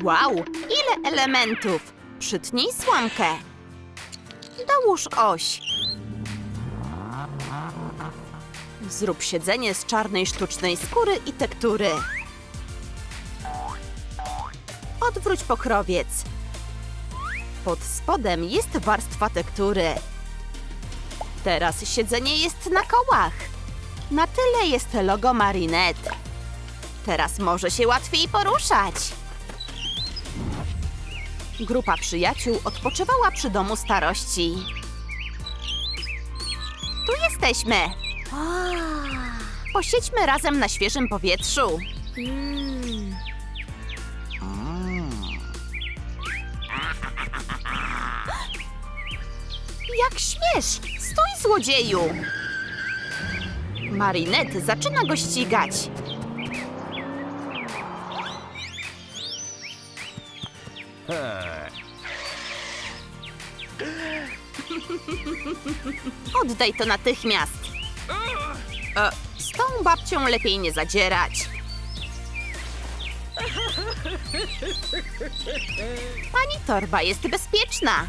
Wow, ile elementów! Przytnij słomkę. Dołóż oś. Zrób siedzenie z czarnej sztucznej skóry i tektury. Odwróć pokrowiec. Pod spodem jest warstwa tektury. Teraz siedzenie jest na kołach. Na tyle jest logo Marinette. Teraz może się łatwiej poruszać. Grupa przyjaciół odpoczywała przy domu starości. Tu jesteśmy. Posiedźmy razem na świeżym powietrzu. Jak śmiesz! Stój, złodzieju! Marinette zaczyna go ścigać. Oddaj to natychmiast. E, z tą babcią lepiej nie zadzierać. Pani torba jest bezpieczna.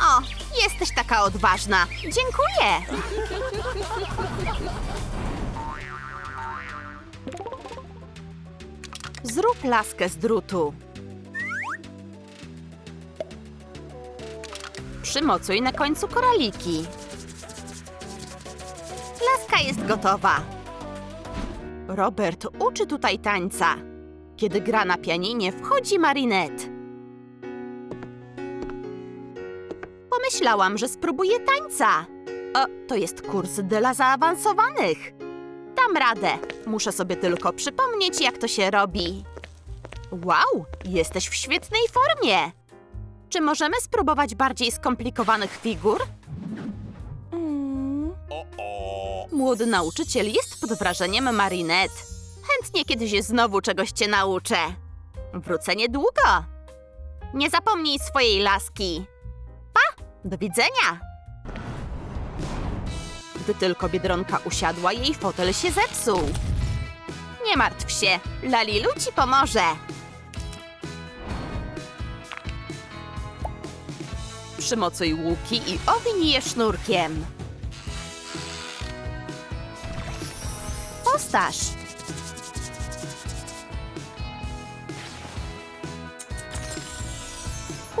O, jesteś taka odważna. Dziękuję. Zrób laskę z drutu. Przymocuj na końcu koraliki. Laska jest gotowa. Robert uczy tutaj tańca. Kiedy gra na pianinie, wchodzi Marinette. Pomyślałam, że spróbuję tańca. O, to jest kurs dla zaawansowanych. Dam radę. Muszę sobie tylko przypomnieć, jak to się robi. Wow, jesteś w świetnej formie. Czy możemy spróbować bardziej skomplikowanych figur? Młody nauczyciel jest pod wrażeniem Marinette. Chętnie kiedyś znowu czegoś cię nauczę. Wrócę niedługo. Nie zapomnij swojej laski. Pa! Do widzenia! Gdy tylko Biedronka usiadła, jej fotel się zepsuł. Nie martw się, Lalilu ci pomoże. Przymocuj łuki i owinij je sznurkiem. Postaż.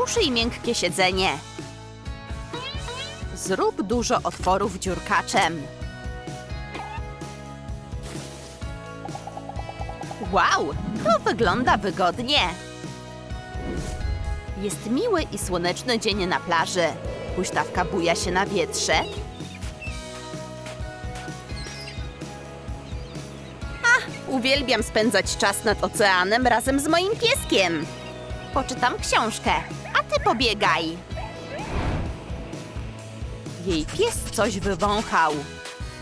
Uszyj miękkie siedzenie. Zrób dużo otworów dziurkaczem. Wow, to wygląda wygodnie. Jest miły i słoneczny dzień na plaży. Huśtawka buja się na wietrze. Ach, uwielbiam spędzać czas nad oceanem razem z moim pieskiem. Poczytam książkę, a ty pobiegaj. Jej pies coś wywąchał.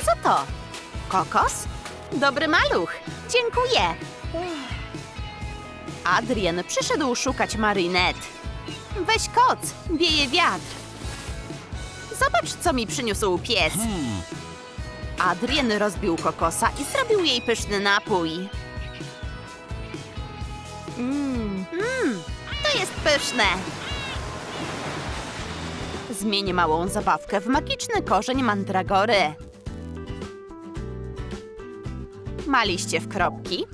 Co to? Kokos? Dobry maluch. Dziękuję. Adrien przyszedł szukać Marinette. Weź koc, wieje wiatr. Zobacz, co mi przyniósł pies. Adrien rozbił kokosa i zrobił jej pyszny napój. Mmm, mmm, to jest pyszne. Zmień małą zabawkę w magiczny korzeń mandragory. Ma liście w kropki.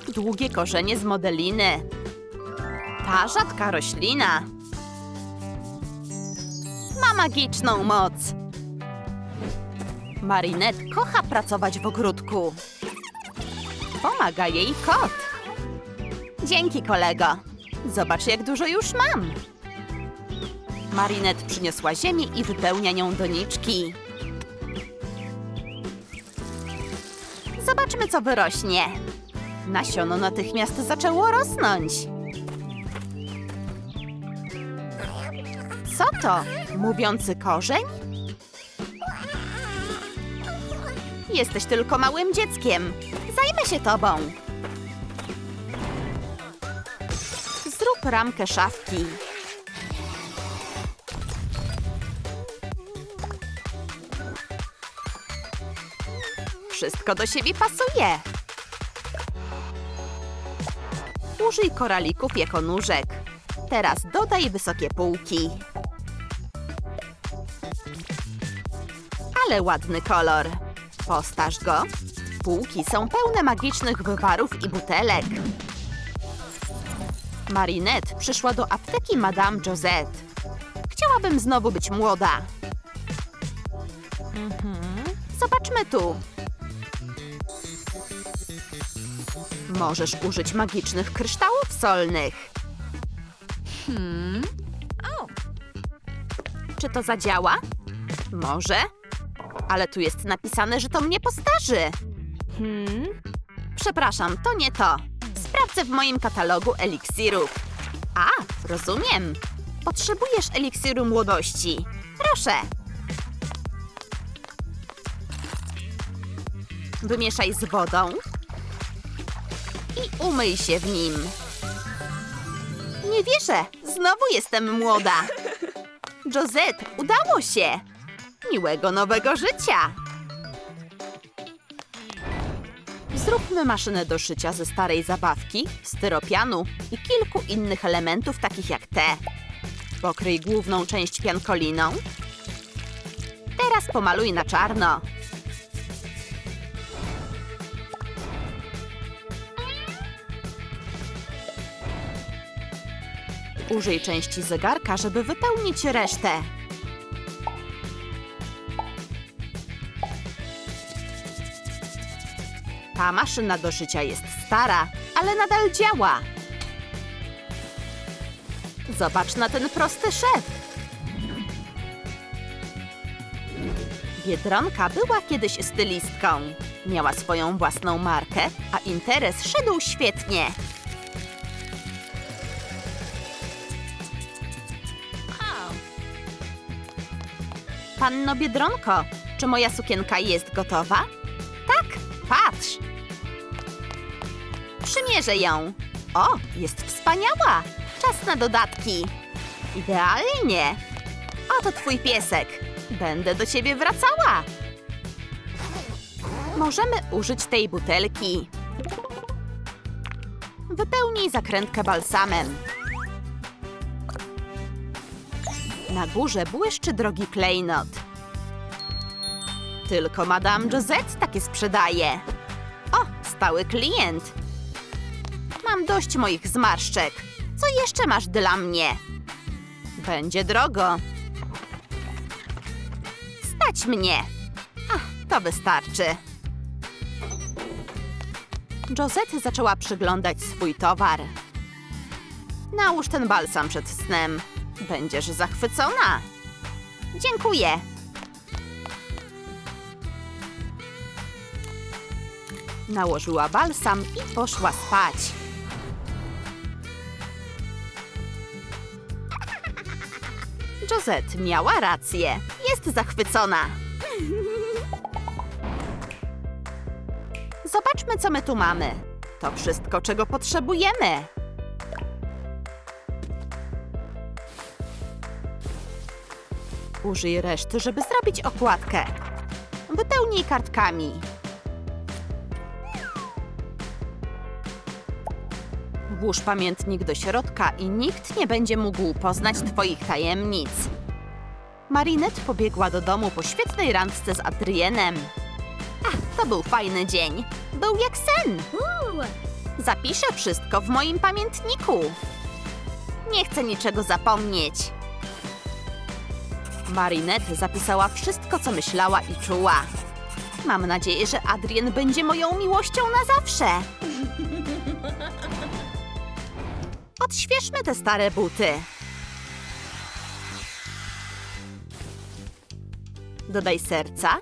Zrób długie korzenie z modeliny. Ta rzadka roślina ma magiczną moc. Marinette kocha pracować w ogródku. Pomaga jej kot. Dzięki, kolego. Zobacz, jak dużo już mam. Marinette przyniosła ziemię i wypełnia nią doniczki. Zobaczmy, co wyrośnie. Nasiono natychmiast zaczęło rosnąć. Co to? Mówiący korzeń? Jesteś tylko małym dzieckiem. Zajmę się tobą. Zrób ramkę szafki. Wszystko do siebie pasuje. Użyj koralików jako nóżek. Teraz dodaj wysokie półki. Ale ładny kolor. Postaż go. Półki są pełne magicznych wywarów i butelek. Marinette przyszła do apteki Madame Josette. Chciałabym znowu być młoda. Zobaczmy tu. Możesz użyć magicznych kryształów solnych. Hmm. Czy to zadziała? Może. Ale tu jest napisane, że to mnie postarzy. Hmm. Przepraszam, to nie to. Sprawdzę w moim katalogu eliksirów. A, rozumiem. Potrzebujesz eliksiru młodości. Proszę. Wymieszaj z wodą i umyj się w nim. Nie wierzę, znowu jestem młoda. Josette, udało się. Miłego nowego życia. Zróbmy maszynę do szycia ze starej zabawki, styropianu i kilku innych elementów takich jak te. Pokryj główną część piankoliną. Teraz pomaluj na czarno. Użyj części zegarka, żeby wypełnić resztę. Ta maszyna do szycia jest stara, ale nadal działa. Zobacz na ten prosty szef. Biedronka była kiedyś stylistką. Miała swoją własną markę, a interes szedł świetnie. Panno Biedronko, czy moja sukienka jest gotowa? Tak, patrz. Przymierzę ją. O, jest wspaniała. Czas na dodatki. Idealnie. Oto twój piesek. Będę do ciebie wracała. Możemy użyć tej butelki. Wypełnij zakrętkę balsamem. Na górze błyszczy drogi klejnot. Tylko Madame Josette takie sprzedaje. O, stały klient. Mam dość moich zmarszczek. Co jeszcze masz dla mnie? Będzie drogo. Stać mnie. Ach, to wystarczy. Josette zaczęła przyglądać swój towar. Nałóż ten balsam przed snem. Będziesz zachwycona. Dziękuję. Nałożyła balsam i poszła spać. Josette miała rację. Jest zachwycona. Zobaczmy, co my tu mamy. To wszystko, czego potrzebujemy. Użyj reszty, żeby zrobić okładkę. Wypełnij kartkami. Włóż pamiętnik do środka i nikt nie będzie mógł poznać Twoich tajemnic. Marinette pobiegła do domu po świetnej randce z Adrienem. Ach, to był fajny dzień. Był jak sen. Zapiszę wszystko w moim pamiętniku. Nie chcę niczego zapomnieć. Marinette zapisała wszystko, co myślała i czuła. Mam nadzieję, że Adrien będzie moją miłością na zawsze. Odświeżmy te stare buty. Dodaj serca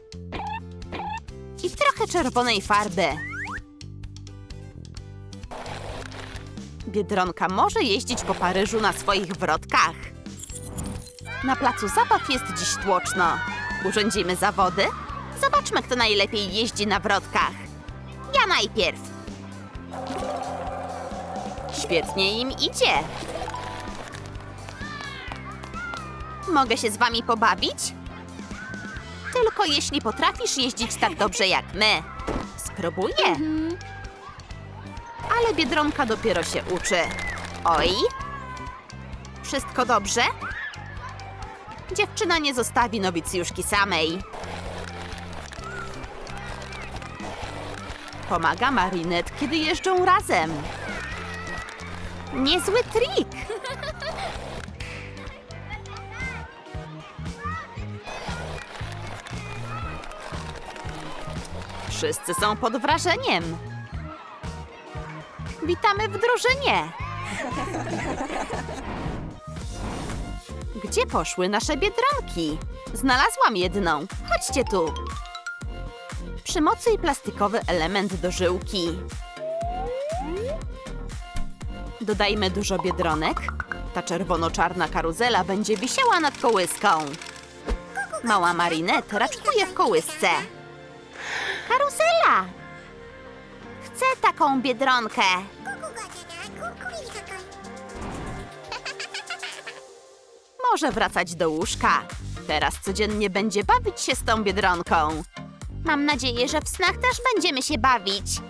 i trochę czerwonej farby. Biedronka może jeździć po Paryżu na swoich wrotkach. Na placu zabaw jest dziś tłoczno. Urządzimy zawody? Zobaczmy, kto najlepiej jeździ na wrotkach. Ja najpierw. Świetnie im idzie. Mogę się z wami pobawić? Tylko jeśli potrafisz jeździć tak dobrze jak my. Spróbuję. ale Biedronka dopiero się uczy. Oj! Wszystko dobrze? Dziewczyna nie zostawi nowicjuszki samej. Pomaga Marinette, kiedy jeżdżą razem. Niezły trik! Wszyscy są pod wrażeniem. Witamy w drużynie. Gdzie poszły nasze biedronki? Znalazłam jedną. Chodźcie tu. Przymocuj plastikowy element do żyłki. Dodajmy dużo biedronek. Ta czerwono-czarna karuzela będzie wisiała nad kołyską. Mała Marinette raczkuje w kołysce. Karuzela! Chcę taką biedronkę. Może wracać do łóżka. Teraz codziennie będzie bawić się z tą biedronką. Mam nadzieję, że w snach też będziemy się bawić.